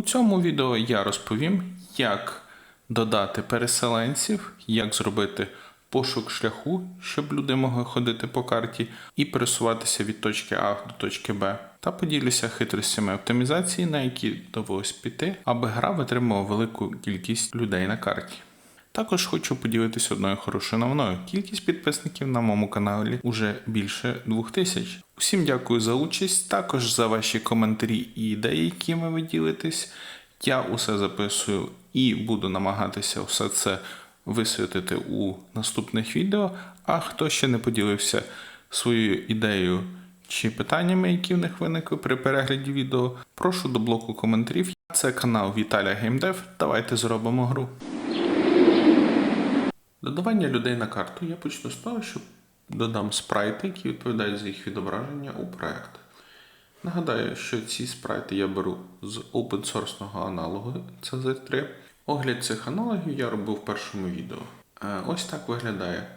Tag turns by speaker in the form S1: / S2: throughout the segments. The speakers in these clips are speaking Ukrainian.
S1: У цьому відео я розповім, як додати переселенців, як зробити пошук шляху, щоб люди могли ходити по карті і пересуватися від точки А до точки Б. Та поділюся хитростями оптимізації, на які довелось піти, аби гра витримувала велику кількість людей на карті. Також хочу поділитися одною хорошою новиною. Кількість підписників на моєму каналі уже більше двох тисяч. Усім дякую за участь, також за ваші коментарі і ідеї, якими ви ділитесь. Я усе записую і буду намагатися все це висвітити у наступних відео. А хто ще не поділився своєю ідеєю чи питаннями, які в них виникли при перегляді відео, прошу до блоку коментарів. Це канал Віталя Геймдев. Давайте зробимо гру. Додавання людей на карту я почну з того, що додам спрайти, які відповідають за їх відображення у проект. Нагадаю, що ці спрайти я беру з open source аналогу CZ3. Огляд цих аналогів я робив в першому відео. Е, Ось так виглядає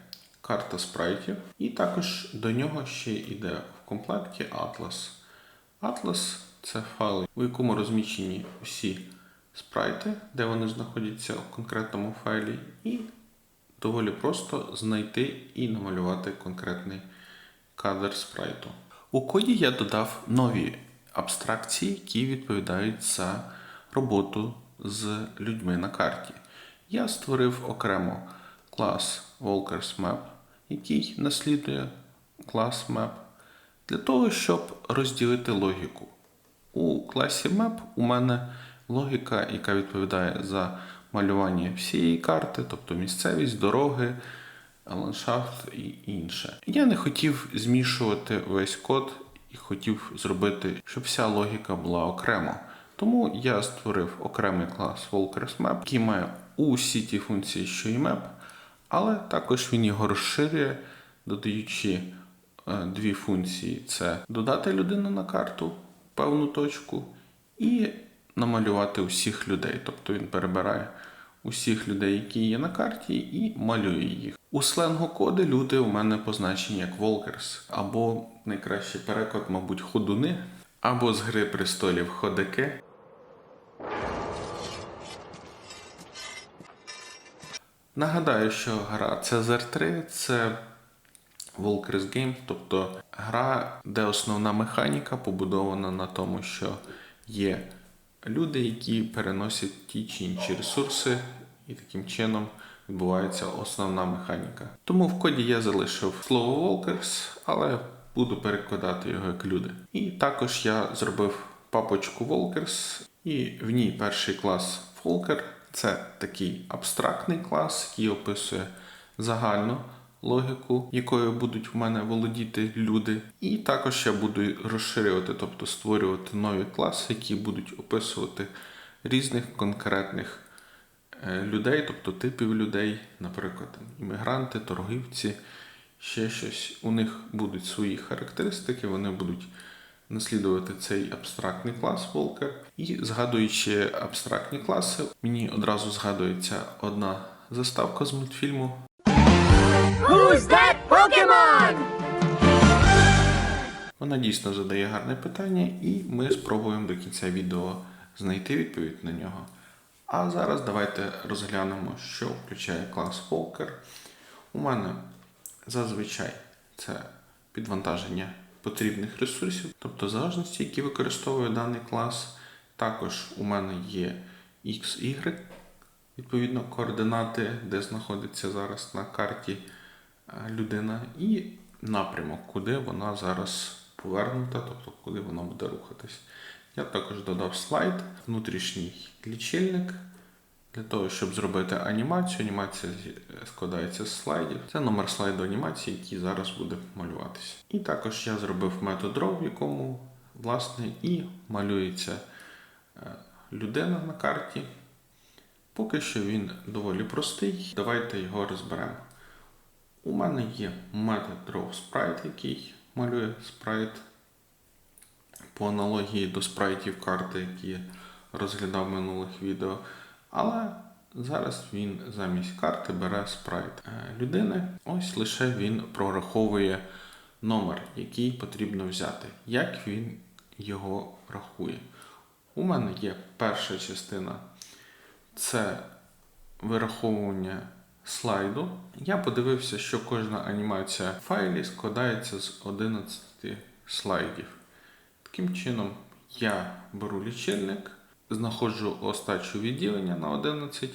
S1: карта спрайтів, і також до нього ще йде в комплекті Atlas. Atlas це файл, у якому розміщені усі спрайти, де вони знаходяться в конкретному файлі, і доволі просто знайти і намалювати конкретний кадр спрайту. У коді я додав нові абстракції, які відповідають за роботу з людьми на карті. Я створив окремо клас Walkers Map, який наслідує клас Map, для того, щоб розділити логіку. У класі Map у мене логіка, яка відповідає за малювання всієї карти, тобто місцевість, дороги, ландшафт і інше. Я не хотів змішувати весь код і хотів зробити, щоб вся логіка була окремо. Тому я створив окремий клас Walkers Map, який має усі ті функції, що і Map, але також він його розширює, додаючи е, дві функції: це додати людину на карту певну точку і намалювати усіх людей. Тобто він перебирає усіх людей, які є на карті, і малює їх. У сленгу коди люди у мене позначені як Волкерс, або найкращий переклад, мабуть, ходуни, або з гри престолів ходики. Нагадаю, що гра Cezar 3 це Walkers Game, тобто гра, де основна механіка побудована на тому, що є люди, які переносять ті чи інші ресурси, і таким чином відбувається основна механіка. Тому в коді я залишив слово Walkers, але буду перекладати його як люди. І також я зробив папочку Walkers, і в ній перший клас Walker це такий абстрактний клас, який описує загальну логіку, якою будуть в мене володіти люди. І також я буду розширювати, тобто створювати нові класи, які будуть описувати різних конкретних е, людей, тобто типів людей, наприклад, іммігранти, торгівці, ще щось. У них будуть свої характеристики, вони будуть наслідувати цей абстрактний клас Волкер. І згадуючи абстрактні класи, мені одразу згадується одна заставка з мультфільму.
S2: Who's that Pokemon?
S1: Вона дійсно задає гарне питання, і ми спробуємо до кінця відео знайти відповідь на нього. А зараз давайте розглянемо, що включає клас Walker. У мене зазвичай це підвантаження потрібних ресурсів, тобто залежності, які використовує даний клас. Також у мене є X, Y, відповідно, координати, де знаходиться зараз на карті людина, і напрямок, куди вона зараз повернута, тобто куди вона буде рухатись. Я також додав слайд, внутрішній лічильник. Для того, щоб зробити анімацію, анімація складається з слайдів. Це номер слайду анімації, який зараз буде малюватися. І також я зробив метод draw, в якому власне і малюється е, людина на карті. Поки що він доволі простий. Давайте його розберемо. У мене є метод drawSprite, який малює спрайт по аналогії до спрайтів карти, які розглядав в минулих відео. Але зараз він замість карти бере спрайт е, людини. Ось лише він прораховує номер, який потрібно взяти. Як він його рахує? У мене є перша частина це вираховування слайду. Я подивився, що кожна анімація в файлі складається з 11 слайдів. Таким чином, я беру лічильник, знаходжу остачу відділення на 11,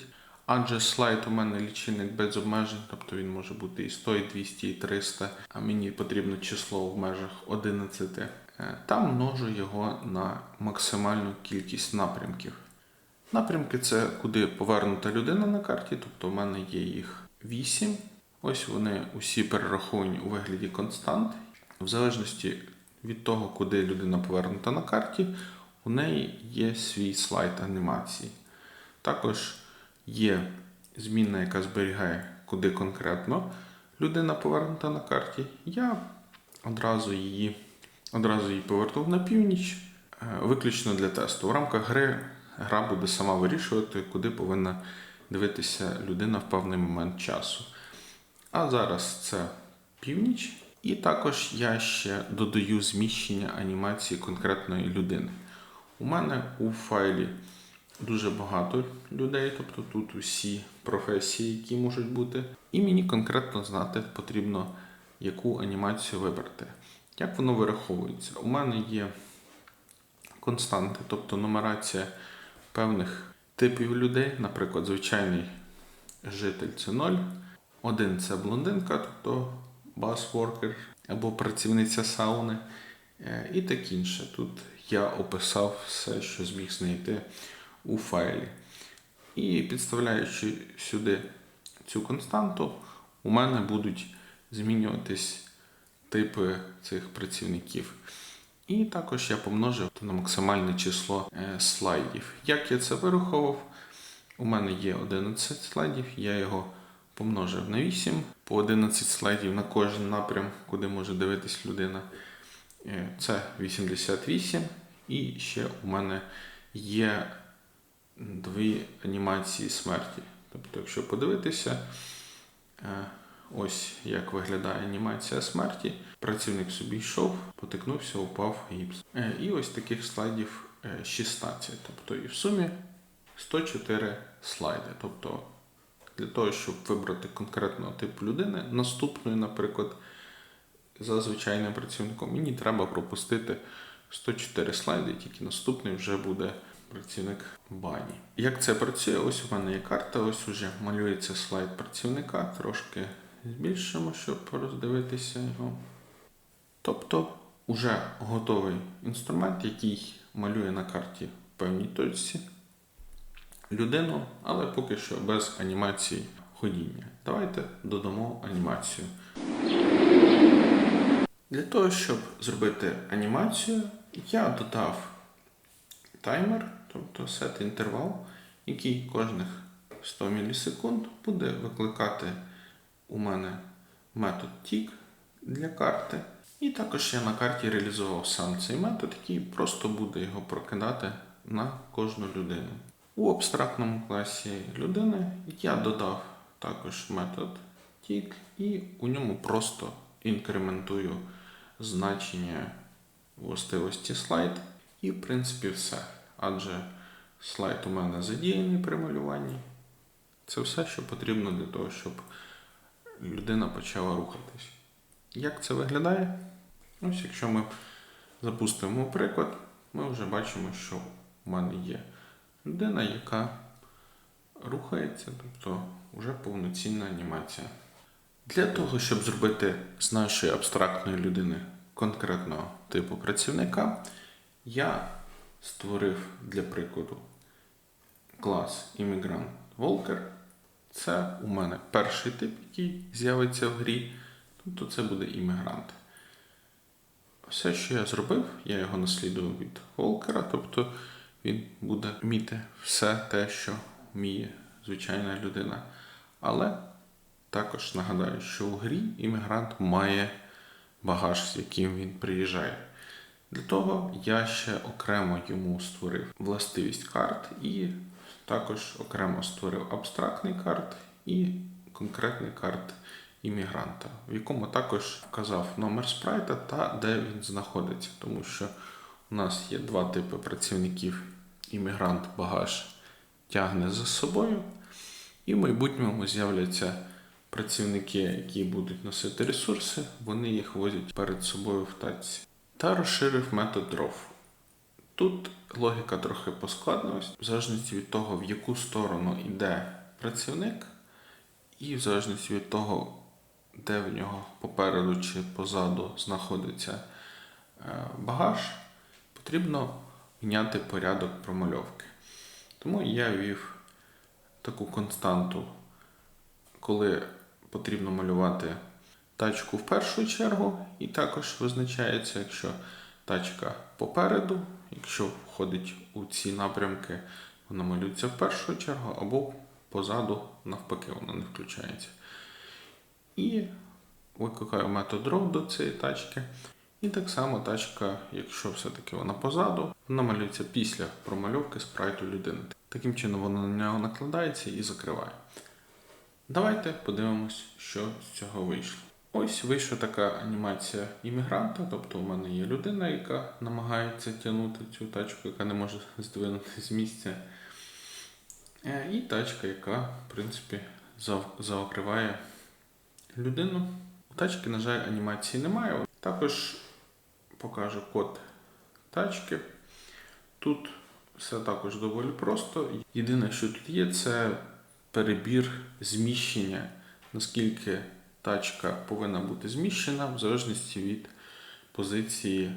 S1: адже слайд у мене лічильник без обмежень, тобто він може бути і 100, і 200, і 300, а мені потрібно число в межах 11. Е, Та множу його на максимальну кількість напрямків. Напрямки це куди повернута людина на карті, тобто в мене є їх 8. Ось вони усі перераховані у вигляді констант. В залежності від того, куди людина повернута на карті, у неї є свій слайд анімації. Також є змінна, яка зберігає, куди конкретно людина повернута на карті. Я одразу її, одразу її повернув на північ, е, виключно для тесту. В рамках гри гра буде сама вирішувати, куди повинна дивитися людина в певний момент часу. А зараз це північ. І також я ще додаю зміщення анімації конкретної людини. У мене у файлі дуже багато людей, тобто тут усі професії, які можуть бути. І мені конкретно знати потрібно, яку анімацію вибрати. Як воно вираховується? У мене є константи, тобто нумерація певних типів людей, наприклад, звичайний житель це 0, один це блондинка, тобто басворкер або працівниця сауни, е, і так інше. Тут я описав все, що зміг знайти у файлі. І підставляючи сюди цю константу, у мене будуть змінюватись типи цих працівників. І також я помножив на максимальне число е, слайдів. Як я це вираховував? У мене є 11 слайдів, я його помножив на 8, по 11 слайдів на кожен напрям, куди може дивитись людина. Е, Це 88. І ще у мене є дві анімації смерті. Тобто, якщо подивитися, е, ось як виглядає анімація смерті. Працівник собі йшов, потикнувся, упав гіпс. Е, І ось таких слайдів е, 16. Тобто і в сумі 104 слайди. Тобто для того, щоб вибрати конкретного типу людини, наступної, наприклад, за звичайним працівником, мені треба пропустити 104 слайди, тільки наступний вже буде працівник бані. Як це працює? Ось у мене є карта, ось уже малюється слайд працівника, трошки збільшимо, щоб роздивитися його. Тобто, уже готовий інструмент, який малює на карті певній точці людину, але поки що без анімації ходіння. Давайте додамо анімацію. Для того, щоб зробити анімацію, я додав таймер, тобто set інтервал, який кожних 100 мілісекунд буде викликати у мене метод tick для карти. І також я на карті реалізував сам цей метод, який просто буде його прокидати на кожну людину. У абстрактному класі людини я додав також метод tick і у ньому просто інкрементую значення властивості слайд. І, в принципі, все. Адже слайд у мене задіяний при малюванні. Це все, що потрібно для того, щоб людина почала рухатись. Як це виглядає? Ось якщо ми запустимо приклад, ми вже бачимо, що в мене є людина, яка рухається, тобто вже повноцінна анімація. Для того, щоб зробити з нашої абстрактної людини конкретного типу працівника, я створив для прикладу клас Immigrant Walker. Це у мене перший тип, який з'явиться в грі, тобто це буде іммігрант. Все, що я зробив, я його наслідую від Волкера, тобто він буде вміти все те, що вміє звичайна людина. Але також нагадаю, що в грі іммігрант має багаж, з яким він приїжджає. Для того я ще окремо йому створив властивість карт і також окремо створив абстрактний карт і конкретний карт іммігранта, в якому також вказав номер спрайта та де він знаходиться, тому що у нас є два типи працівників іммігрант багаж тягне за собою, і в майбутньому з'являться працівники, які будуть носити ресурси, вони їх возять перед собою в тачці. Та розширив метод дров. Тут логіка трохи поскладнилась, в залежності від того, в яку сторону йде працівник, і в залежності від того, де в нього попереду чи позаду знаходиться е, багаж, потрібно міняти порядок промальовки. Тому я ввів таку константу, коли потрібно малювати тачку в першу чергу, і також визначається, якщо тачка попереду, якщо входить у ці напрямки, вона малюється в першу чергу, або позаду, навпаки, вона не включається. І викликаю метод до цієї тачки. І так само тачка, якщо все-таки вона позаду, вона малюється після промальовки спрайту людини. Таким чином вона на нього накладається і закриває. Давайте подивимось, що з цього вийшло. Ось вийшла така анімація іммігранта, тобто у мене є людина, яка намагається тягнути цю тачку, яка не може здвинути з місця. Е, І тачка, яка, в принципі, закриває людину. У тачки, на жаль, анімації немає. Також покажу код тачки. Тут все також доволі просто. Єдине, що тут є, це перебір зміщення, наскільки тачка повинна бути зміщена в залежності від позиції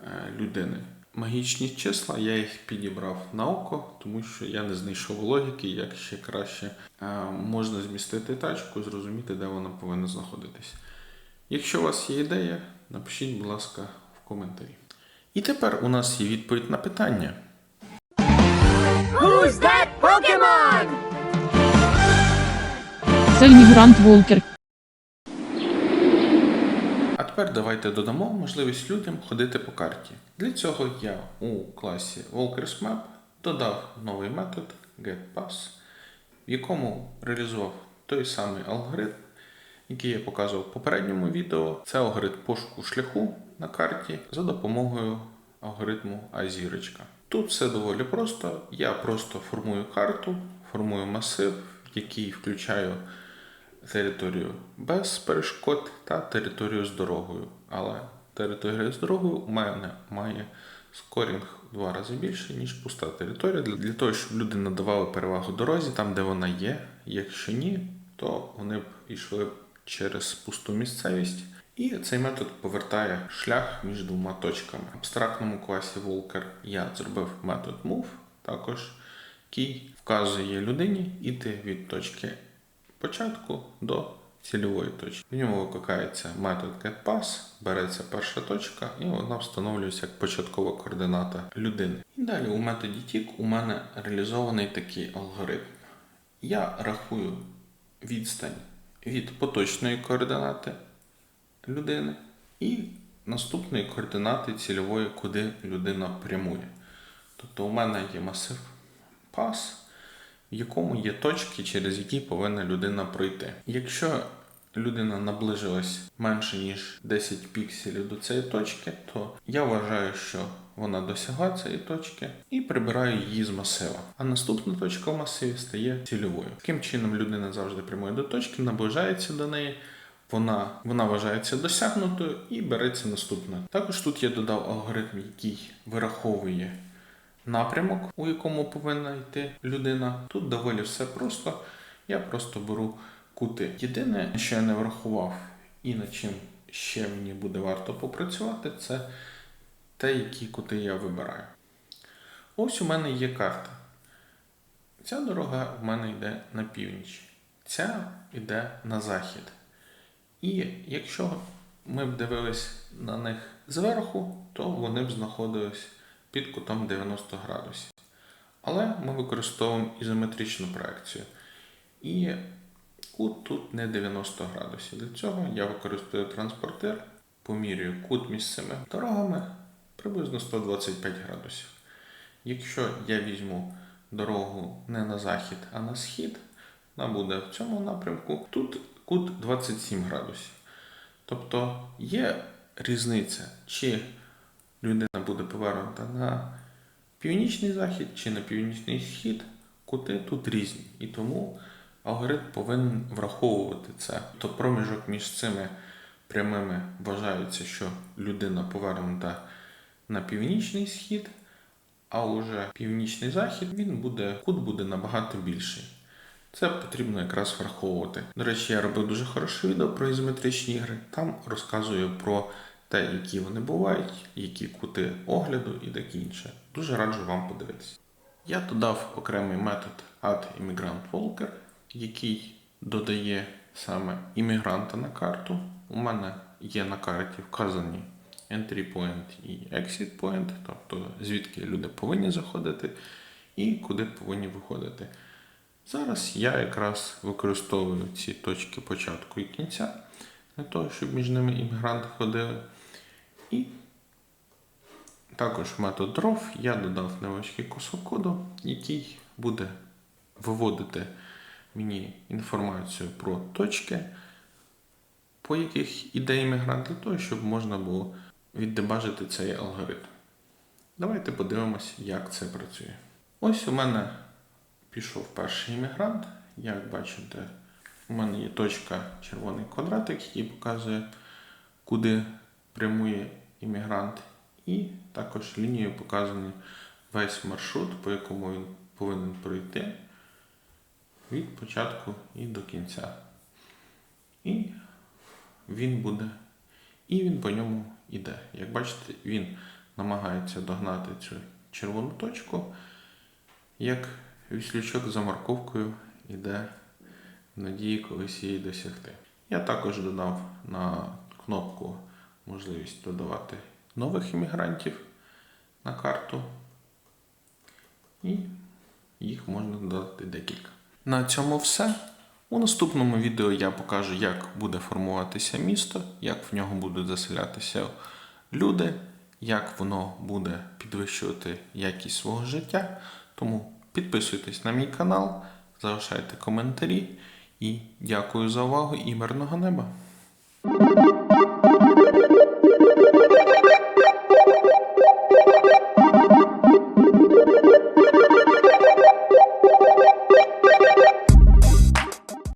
S1: е, людини. Магічні числа я їх підібрав на око, тому що я не знайшов логіки, як ще краще е, можна змістити тачку, зрозуміти, де вона повинна знаходитись. Якщо у вас є ідея, напишіть, будь ласка, в коментарі. І тепер у нас є відповідь на питання.
S2: Who's that Pokemon?
S3: Це іммігрант Волкер.
S1: Тепер давайте додамо можливість людям ходити по карті. Для цього я у класі Walkers Map додав новий метод getPass, в якому реалізував той самий алгоритм, який я показував в попередньому відео. Це алгоритм пошуку шляху на карті за допомогою алгоритму Азірочка. Тут все доволі просто. Я просто формую карту, формую масив, який включаю територію без перешкод та територію з дорогою. Але територія з дорогою у мене має скорінг в два рази більше, ніж пуста територія. Для, того, щоб люди надавали перевагу дорозі там, де вона є. Якщо ні, то вони б йшли через пусту місцевість. І цей метод повертає шлях між двома точками. В абстрактному класі Walker я зробив метод move, також який вказує людині іти від точки початку до цільової точки. В ньому викликається метод getPass, береться перша точка, і вона встановлюється як початкова координата людини. І далі у методі TIC у мене реалізований такий алгоритм. Я рахую відстань від поточної координати людини і наступної координати цільової, куди людина прямує. Тобто у мене є масив пас, в якому є точки, через які повинна людина пройти. Якщо людина наближилась менше ніж 10 пікселів до цієї точки, то я вважаю, що вона досягла цієї точки і прибираю її з масива. А наступна точка в масиві стає цільовою. Таким чином людина завжди прямує до точки, наближається до неї. Вона, вона вважається досягнутою і береться наступна. Також тут я додав алгоритм, який вираховує напрямок, у якому повинна йти людина. Тут доволі все просто. Я просто беру кути. Єдине, що я не врахував і над чим ще мені буде варто попрацювати, це те, які кути я вибираю. Ось у мене є карта. Ця дорога в мене йде на північ, ця йде на захід. І якщо ми б дивились на них зверху, то вони б знаходились під кутом 90 градусів. Але ми використовуємо ізометричну проекцію. І кут тут не 90 градусів. Для цього я використовую транспортир, помірюю кут між цими дорогами приблизно 125 градусів. Якщо я візьму дорогу не на захід, а на схід, вона буде в цьому напрямку. Тут кут 27 градусів. Тобто є різниця, чи людина буде повернута на північний захід чи на північний схід, кути тут різні. І тому алгоритм повинен враховувати це. То проміжок між цими прямими вважається, що людина повернута на північний схід, а уже північний захід він буде, кут буде набагато більший. Це потрібно якраз враховувати. До речі, я робив дуже хороше відео про ізометричні ігри. Там розказую про те, які вони бувають, які кути огляду і таке інше. Дуже раджу вам подивитися. Я додав окремий метод Add Immigrant Walker, який додає саме іммігранта на карту. У мене є на карті вказані entry point і exit point, тобто звідки люди повинні заходити і куди повинні виходити. Зараз я якраз використовую ці точки початку і кінця для того, щоб між ними іммігранти ходили. І також метод draw я додав невеличкий кусок коду, який буде виводити мені інформацію про точки, по яких іде іммігрант, для того, щоб можна було віддебажити цей алгоритм. Давайте подивимось, як це працює. Ось у мене пішов перший іммігрант. Як бачите, у мене є точка червоний квадратик, який показує, куди прямує іммігрант. І також лінією показаний весь маршрут, по якому він повинен пройти від початку і до кінця. І він буде, і він по ньому йде. Як бачите, він намагається догнати цю червону точку, як віслючок за морковкою йде в надії колись її досягти. Я також додав на кнопку можливість додавати нових іммігрантів на карту. І їх можна додати декілька. На цьому все. У наступному відео я покажу, як буде формуватися місто, як в нього будуть заселятися люди, як воно буде підвищувати якість свого життя. Тому підписуйтесь на мій канал, залишайте коментарі і дякую за увагу і мирного неба!